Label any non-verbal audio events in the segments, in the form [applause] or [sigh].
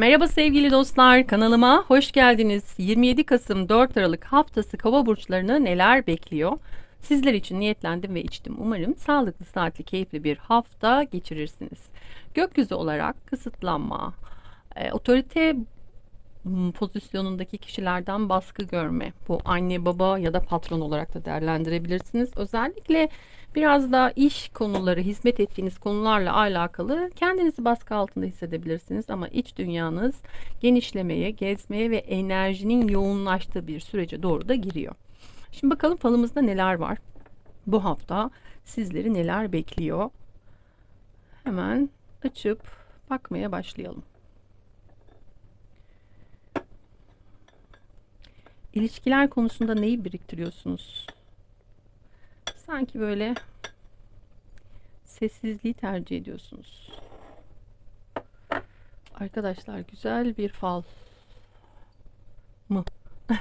Merhaba sevgili dostlar, kanalıma hoş geldiniz. 27 Kasım 4 Aralık haftası kova burçlarını neler bekliyor? Sizler için niyetlendim ve içtim. Umarım sağlıklı, saatli, keyifli bir hafta geçirirsiniz. Gökyüzü olarak kısıtlanma, e, otorite pozisyonundaki kişilerden baskı görme. Bu anne, baba ya da patron olarak da değerlendirebilirsiniz. Özellikle biraz daha iş konuları, hizmet ettiğiniz konularla alakalı kendinizi baskı altında hissedebilirsiniz. Ama iç dünyanız genişlemeye, gezmeye ve enerjinin yoğunlaştığı bir sürece doğru da giriyor. Şimdi bakalım falımızda neler var. Bu hafta sizleri neler bekliyor? Hemen açıp bakmaya başlayalım. İlişkiler konusunda neyi biriktiriyorsunuz? Sanki böyle sessizliği tercih ediyorsunuz. Arkadaşlar güzel bir fal mı? [laughs]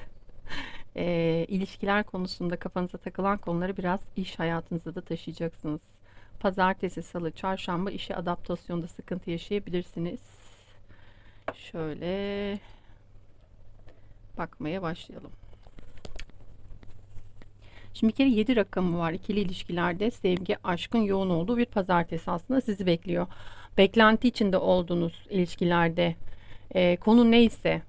e, ilişkiler konusunda kafanıza takılan konuları biraz iş hayatınıza da taşıyacaksınız. Pazartesi, salı, çarşamba işe adaptasyonda sıkıntı yaşayabilirsiniz. Şöyle bakmaya başlayalım. Şimdi bir kere 7 rakamı var. İkili ilişkilerde sevgi, aşkın yoğun olduğu bir pazartesi aslında sizi bekliyor. Beklenti içinde olduğunuz ilişkilerde e, konu neyse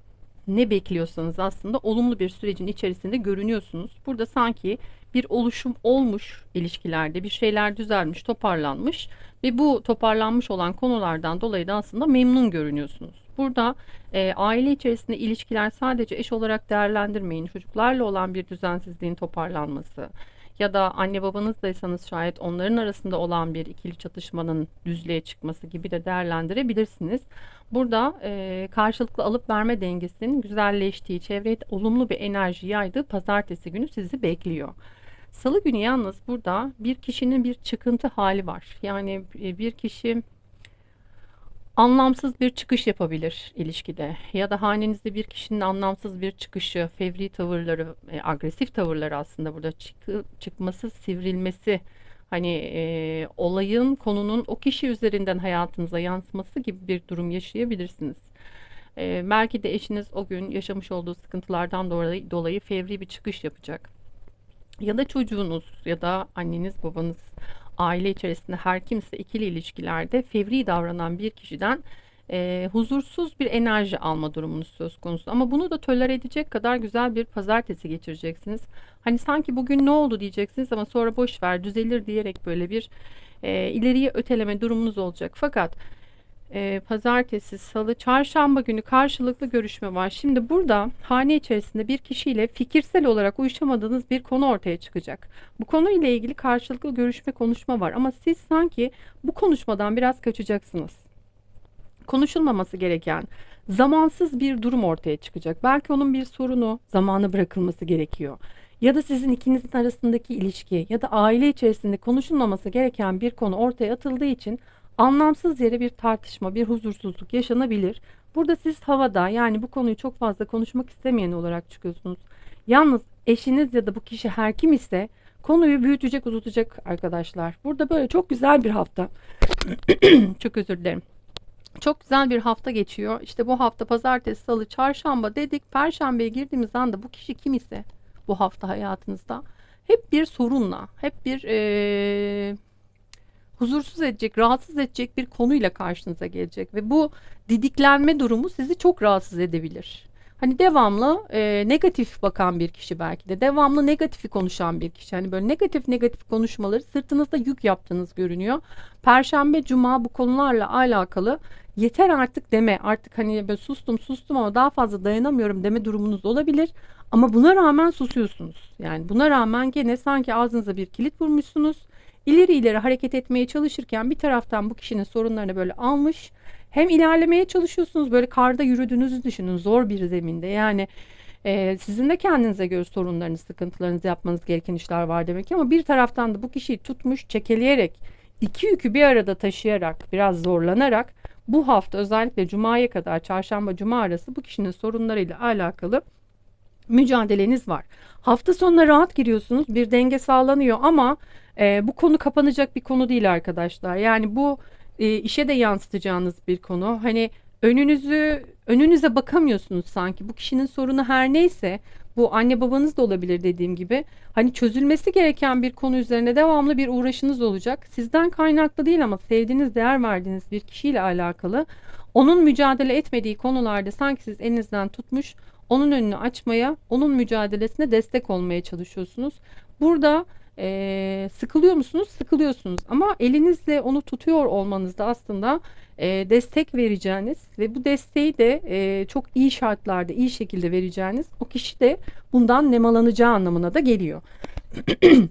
ne bekliyorsanız aslında olumlu bir sürecin içerisinde görünüyorsunuz. Burada sanki bir oluşum olmuş ilişkilerde bir şeyler düzelmiş, toparlanmış ve bu toparlanmış olan konulardan dolayı da aslında memnun görünüyorsunuz. Burada e, aile içerisinde ilişkiler sadece eş olarak değerlendirmeyin. Çocuklarla olan bir düzensizliğin toparlanması ya da anne babanızdaysanız şayet onların arasında olan bir ikili çatışmanın düzlüğe çıkması gibi de değerlendirebilirsiniz. Burada e, karşılıklı alıp verme dengesinin güzelleştiği, çevreye olumlu bir enerji yaydığı pazartesi günü sizi bekliyor. Salı günü yalnız burada bir kişinin bir çıkıntı hali var. Yani e, bir kişi anlamsız bir çıkış yapabilir ilişkide ya da hanenizde bir kişinin anlamsız bir çıkışı, fevri tavırları, e, agresif tavırları aslında burada çıkı, çıkması, sivrilmesi hani e, olayın konunun o kişi üzerinden hayatınıza yansıması gibi bir durum yaşayabilirsiniz. E, belki de eşiniz o gün yaşamış olduğu sıkıntılardan dolayı, dolayı fevri bir çıkış yapacak. Ya da çocuğunuz ya da anneniz babanız aile içerisinde her kimse ikili ilişkilerde fevri davranan bir kişiden e, huzursuz bir enerji alma durumunuz söz konusu. Ama bunu da tolere edecek kadar güzel bir pazartesi geçireceksiniz. Hani sanki bugün ne oldu diyeceksiniz ama sonra boş ver düzelir diyerek böyle bir e, ileriye öteleme durumunuz olacak. Fakat e, pazartesi, salı, çarşamba günü karşılıklı görüşme var. Şimdi burada hane içerisinde bir kişiyle fikirsel olarak uyuşamadığınız bir konu ortaya çıkacak. Bu konuyla ilgili karşılıklı görüşme, konuşma var ama siz sanki bu konuşmadan biraz kaçacaksınız. Konuşulmaması gereken zamansız bir durum ortaya çıkacak. Belki onun bir sorunu, zamanı bırakılması gerekiyor. Ya da sizin ikinizin arasındaki ilişki ya da aile içerisinde konuşulmaması gereken bir konu ortaya atıldığı için anlamsız yere bir tartışma, bir huzursuzluk yaşanabilir. Burada siz havada yani bu konuyu çok fazla konuşmak istemeyen olarak çıkıyorsunuz. Yalnız eşiniz ya da bu kişi her kim ise konuyu büyütecek, uzatacak arkadaşlar. Burada böyle çok güzel bir hafta. [clears throat] çok özür dilerim. Çok güzel bir hafta geçiyor. İşte bu hafta pazartesi, salı, çarşamba dedik. Perşembeye girdiğimiz anda bu kişi kim ise bu hafta hayatınızda hep bir sorunla, hep bir ee, huzursuz edecek, rahatsız edecek bir konuyla karşınıza gelecek ve bu didiklenme durumu sizi çok rahatsız edebilir. Hani devamlı e, negatif bakan bir kişi belki de devamlı negatifi konuşan bir kişi. Hani böyle negatif negatif konuşmaları sırtınızda yük yaptığınız görünüyor. Perşembe, cuma bu konularla alakalı yeter artık deme. Artık hani böyle sustum sustum ama daha fazla dayanamıyorum deme durumunuz olabilir. Ama buna rağmen susuyorsunuz. Yani buna rağmen gene sanki ağzınıza bir kilit vurmuşsunuz ileri ileri hareket etmeye çalışırken bir taraftan bu kişinin sorunlarını böyle almış hem ilerlemeye çalışıyorsunuz böyle karda yürüdüğünüzü düşünün zor bir zeminde yani e, sizin de kendinize göre sorunlarınız sıkıntılarınızı yapmanız gereken işler var demek ki ama bir taraftan da bu kişiyi tutmuş çekeleyerek iki yükü bir arada taşıyarak biraz zorlanarak bu hafta özellikle cumaya kadar çarşamba cuma arası bu kişinin sorunlarıyla alakalı mücadeleniz var. Hafta sonuna rahat giriyorsunuz bir denge sağlanıyor ama e, bu konu kapanacak bir konu değil arkadaşlar. Yani bu e, işe de yansıtacağınız bir konu. Hani önünüzü önünüze bakamıyorsunuz sanki. Bu kişinin sorunu her neyse bu anne babanız da olabilir dediğim gibi. Hani çözülmesi gereken bir konu üzerine devamlı bir uğraşınız olacak. Sizden kaynaklı değil ama sevdiğiniz, değer verdiğiniz bir kişiyle alakalı. Onun mücadele etmediği konularda sanki siz elinizden tutmuş, onun önünü açmaya, onun mücadelesine destek olmaya çalışıyorsunuz. Burada e, sıkılıyor musunuz? Sıkılıyorsunuz. Ama elinizle onu tutuyor olmanız da aslında e, destek vereceğiniz ve bu desteği de e, çok iyi şartlarda, iyi şekilde vereceğiniz o kişi de bundan nemalanacağı anlamına da geliyor. [clears throat]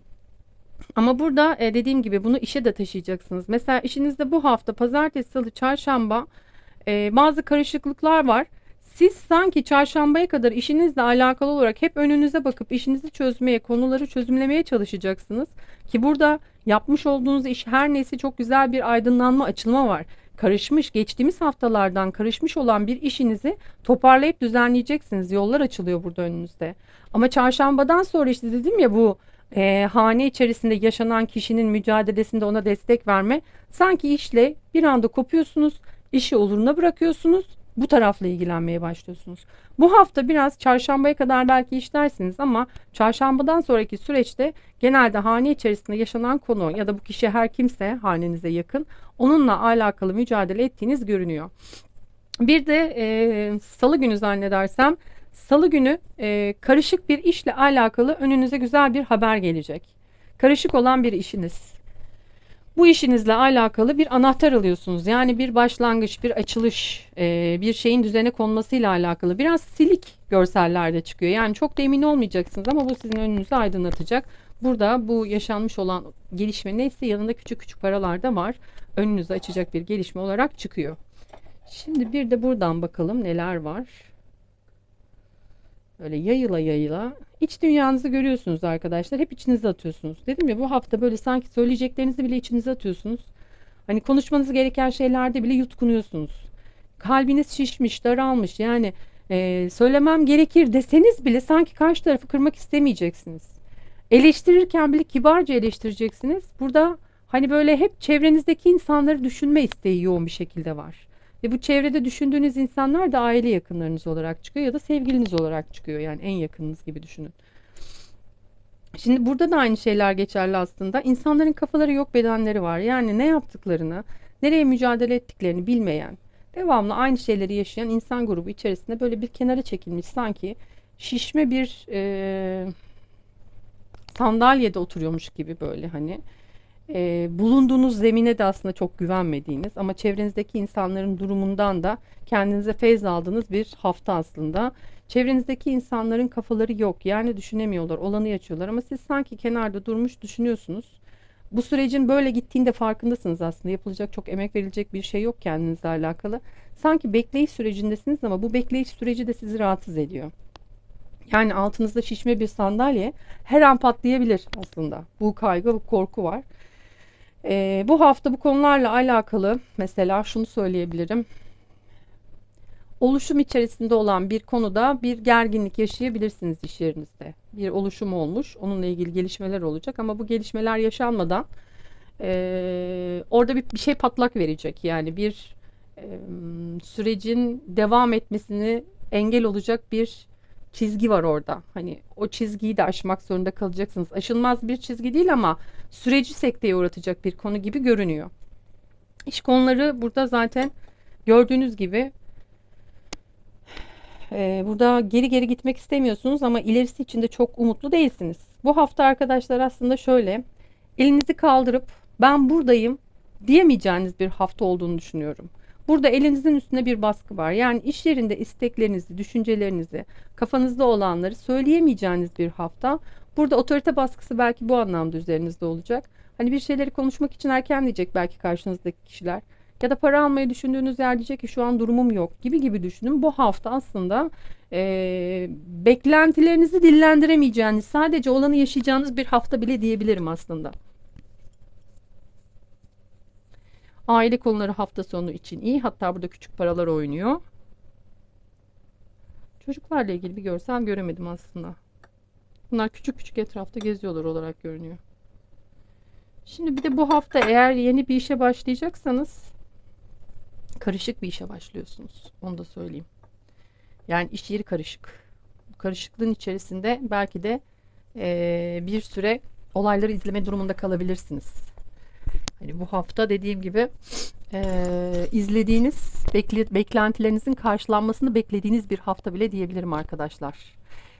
Ama burada e, dediğim gibi bunu işe de taşıyacaksınız. Mesela işinizde bu hafta pazartesi, salı, çarşamba e, bazı karışıklıklar var. Siz sanki çarşambaya kadar işinizle alakalı olarak hep önünüze bakıp işinizi çözmeye, konuları çözümlemeye çalışacaksınız. Ki burada yapmış olduğunuz iş her neyse çok güzel bir aydınlanma, açılma var. Karışmış, geçtiğimiz haftalardan karışmış olan bir işinizi toparlayıp düzenleyeceksiniz. Yollar açılıyor burada önünüzde. Ama çarşambadan sonra işte dedim ya bu e, hane içerisinde yaşanan kişinin mücadelesinde ona destek verme. Sanki işle bir anda kopuyorsunuz, işi oluruna bırakıyorsunuz bu tarafla ilgilenmeye başlıyorsunuz. Bu hafta biraz çarşambaya kadar belki işlersiniz ama çarşambadan sonraki süreçte genelde hane içerisinde yaşanan konu ya da bu kişi her kimse hanenize yakın onunla alakalı mücadele ettiğiniz görünüyor. Bir de e, salı günü zannedersem salı günü e, karışık bir işle alakalı önünüze güzel bir haber gelecek. Karışık olan bir işiniz bu işinizle alakalı bir anahtar alıyorsunuz. Yani bir başlangıç, bir açılış, e, bir şeyin düzene konmasıyla alakalı. Biraz silik görsellerde çıkıyor. Yani çok da emin olmayacaksınız ama bu sizin önünüzü aydınlatacak. Burada bu yaşanmış olan gelişme neyse yanında küçük küçük paralar da var. Önünüzü açacak bir gelişme olarak çıkıyor. Şimdi bir de buradan bakalım neler var. Böyle yayıla yayıla iç dünyanızı görüyorsunuz arkadaşlar. Hep içinize atıyorsunuz. Dedim ya bu hafta böyle sanki söyleyeceklerinizi bile içinize atıyorsunuz. Hani konuşmanız gereken şeylerde bile yutkunuyorsunuz. Kalbiniz şişmiş, daralmış. Yani e, söylemem gerekir deseniz bile sanki karşı tarafı kırmak istemeyeceksiniz. Eleştirirken bile kibarca eleştireceksiniz. Burada hani böyle hep çevrenizdeki insanları düşünme isteği yoğun bir şekilde var. Ve bu çevrede düşündüğünüz insanlar da aile yakınlarınız olarak çıkıyor ya da sevgiliniz olarak çıkıyor. Yani en yakınınız gibi düşünün. Şimdi burada da aynı şeyler geçerli aslında. İnsanların kafaları yok bedenleri var. Yani ne yaptıklarını, nereye mücadele ettiklerini bilmeyen, devamlı aynı şeyleri yaşayan insan grubu içerisinde böyle bir kenara çekilmiş sanki şişme bir e, sandalyede oturuyormuş gibi böyle hani e, bulunduğunuz zemine de aslında çok güvenmediğiniz ama çevrenizdeki insanların durumundan da kendinize feyz aldığınız bir hafta aslında. Çevrenizdeki insanların kafaları yok yani düşünemiyorlar olanı yaşıyorlar ama siz sanki kenarda durmuş düşünüyorsunuz. Bu sürecin böyle gittiğinde farkındasınız aslında yapılacak çok emek verilecek bir şey yok kendinizle alakalı. Sanki bekleyiş sürecindesiniz ama bu bekleyiş süreci de sizi rahatsız ediyor. Yani altınızda şişme bir sandalye her an patlayabilir aslında. Bu kaygı, bu korku var. E, bu hafta bu konularla alakalı mesela şunu söyleyebilirim. Oluşum içerisinde olan bir konuda bir gerginlik yaşayabilirsiniz iş yerinizde. Bir oluşum olmuş, onunla ilgili gelişmeler olacak ama bu gelişmeler yaşanmadan e, orada bir, bir şey patlak verecek. Yani bir e, sürecin devam etmesini engel olacak bir çizgi var orada. Hani o çizgiyi de aşmak zorunda kalacaksınız. Aşılmaz bir çizgi değil ama süreci sekteye uğratacak bir konu gibi görünüyor. İş konuları burada zaten gördüğünüz gibi e, burada geri geri gitmek istemiyorsunuz ama ilerisi için de çok umutlu değilsiniz. Bu hafta arkadaşlar aslında şöyle elinizi kaldırıp ben buradayım diyemeyeceğiniz bir hafta olduğunu düşünüyorum. Burada elinizin üstünde bir baskı var. Yani iş yerinde isteklerinizi, düşüncelerinizi, kafanızda olanları söyleyemeyeceğiniz bir hafta. Burada otorite baskısı belki bu anlamda üzerinizde olacak. Hani bir şeyleri konuşmak için erken diyecek belki karşınızdaki kişiler. Ya da para almayı düşündüğünüz yer diyecek ki şu an durumum yok gibi gibi düşünün. Bu hafta aslında e, beklentilerinizi dillendiremeyeceğiniz, sadece olanı yaşayacağınız bir hafta bile diyebilirim aslında. Aile konuları hafta sonu için iyi. Hatta burada küçük paralar oynuyor. Çocuklarla ilgili bir görsel göremedim aslında. Bunlar küçük küçük etrafta geziyorlar olarak görünüyor. Şimdi bir de bu hafta eğer yeni bir işe başlayacaksanız karışık bir işe başlıyorsunuz. Onu da söyleyeyim. Yani iş yeri karışık. Karışıklığın içerisinde belki de eee, bir süre olayları izleme durumunda kalabilirsiniz. Hani bu hafta dediğim gibi eee, izlediğiniz, bekle- beklentilerinizin karşılanmasını beklediğiniz bir hafta bile diyebilirim arkadaşlar.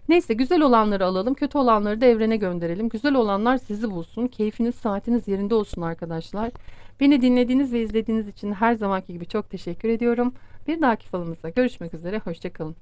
Neyse güzel olanları alalım, kötü olanları da evrene gönderelim. Güzel olanlar sizi bulsun, keyfiniz, saatiniz yerinde olsun arkadaşlar. Beni dinlediğiniz ve izlediğiniz için her zamanki gibi çok teşekkür ediyorum. Bir dahaki falımızda görüşmek üzere, hoşçakalın.